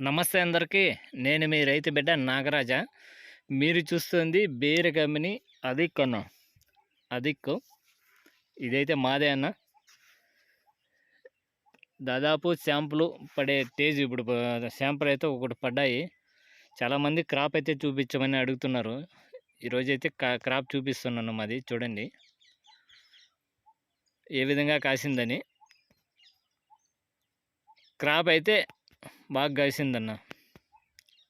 నమస్తే అందరికీ. నేను మీ రైతు బిడ్డ నాగరాజ. మీరు చూస్తుంది బేరు కంపెనీ అదిక్ అన్న అదిక్కు ఇదైతే మాదే అన్న. దాదాపు శాంపులు పడే తేజ్ ఇప్పుడు శాంపుల్ అయితే ఒకటి పడ్డాయి. చాలామంది క్రాప్ అయితే చూపించమని అడుగుతున్నారు. ఈరోజైతే క్రాప్ చూపిస్తున్నాను మాది చూడండి. ఏ విధంగా కాసిందని. క్రాప్ అయితే బాగా కాసిందన్న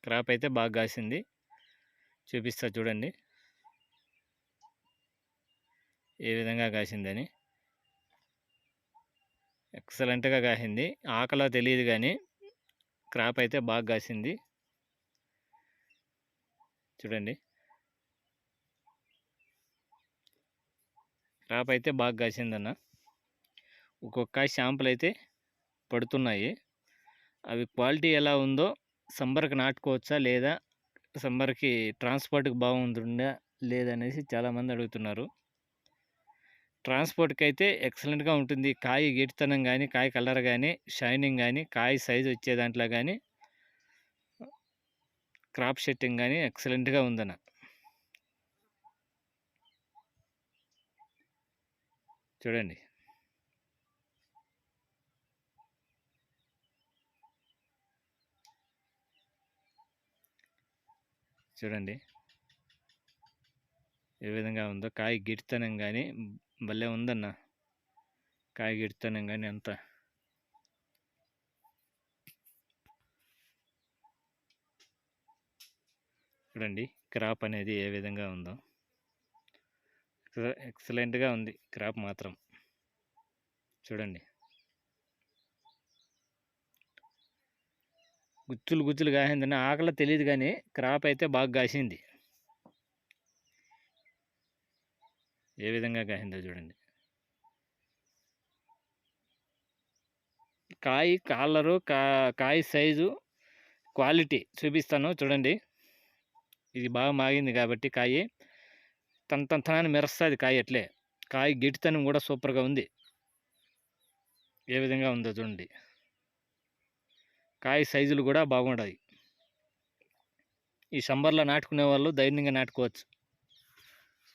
క్రాప్ అయితే బాగా కాసింది చూపిస్తా చూడండి. ఏ విధంగా కాసిందని ఎక్సలెంట్గా కాసింది ఆకలా తెలియదు కానీ క్రాప్ అయితే బాగా కాసింది చూడండి. క్రాప్ అయితే బాగా కాసిందన్న ఒక్కొక్క శాంపుల్ అయితే పడుతున్నాయి. అవి క్వాలిటీ ఎలా ఉందో సంబర్కి నాటుకోవచ్చా? లేదా సంబర్కి ట్రాన్స్పోర్ట్కి బాగుంటుందా? లేదనేసి చాలామంది అడుగుతున్నారు. ట్రాన్స్పోర్ట్కి అయితే ఎక్సలెంట్గా ఉంటుంది. కాయ గిడితనం కానీ కాయ కలర్ కానీ షైనింగ్ కానీ కాయ సైజు వచ్చే దాంట్లో కానీ క్రాప్ సెట్టింగ్ కానీ ఎక్సలెంట్గా ఉందన్న చూడండి. చూడండి. ఏ విధంగా ఉందో కాయ గిడితనం కానీ భలే ఉందన్న. కాయ గిడితనం కానీ అంత. చూడండి క్రాప్ అనేది ఏ విధంగా ఉందో. ఎక్సలెంట్గా ఉంది క్రాప్ మాత్రం. చూడండి. గుచ్చులు గుచ్చులు కాసిందని ఆకలి తెలియదు కానీ క్రాప్ అయితే బాగా కాసింది. ఏ విధంగా కాసిందో చూడండి. కాయ కాలరు కా కాయ సైజు క్వాలిటీ చూపిస్తాను చూడండి. ఇది బాగా మాగింది కాబట్టి కాయ. తన తన తనాన్ని మెరుస్తుంది కాయ అట్లే. కాయ గిటితనం కూడా సూపర్గా ఉంది. ఏ విధంగా ఉందో చూడండి. కాయ సైజులు కూడా బాగుండాయి. ఈ సంబర్లో నాటుకునే వాళ్ళు ధైర్యంగా నాటుకోవచ్చు.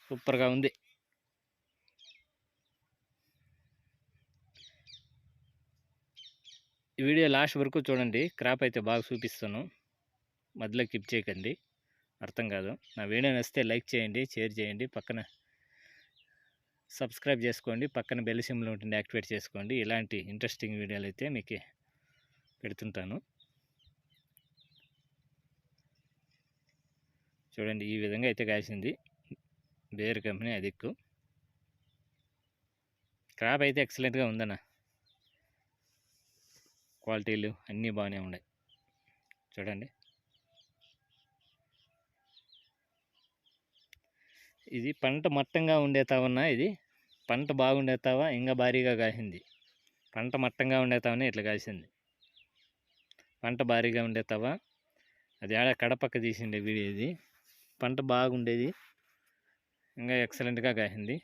సూపర్గా ఉంది. ఈ వీడియో లాస్ట్ వరకు చూడండి. క్రాప్ అయితే బాగా చూపిస్తాను. మధ్యలో కిప్ చేయకండి. అర్థం కాదు. నా వీడియో నచ్చితే లైక్ చేయండి షేర్ చేయండి. పక్కన సబ్స్క్రైబ్ చేసుకోండి. పక్కన బెల్ సింబల్ ఉంటుంది యాక్టివేట్ చేసుకోండి. ఇలాంటి ఇంట్రెస్టింగ్ వీడియోలు అయితే మీకు పెడుతుంటాను. చూడండి ఈ విధంగా అయితే కాసింది. బేర్ కంపెనీ అదిక్కు క్రాప్ అయితే ఎక్సలెంట్గా ఉందన్న. క్వాలిటీలు అన్నీ బాగానే ఉన్నాయి. చూడండి. ఇది పంట మట్టంగా ఉండే తావన్నా ఇది? పంట బాగుండే తావా ఇంకా భారీగా కాసింది. పంట మట్టంగా ఉండేతావని ఇట్లా కాసింది. పంట భారీగా ఉండే తవ అది ఆడ కడపక్క తీసిండే వీడియో ఇది. పంట బాగుండేది. ఇంకా ఎక్సలెంట్గా కాసింది.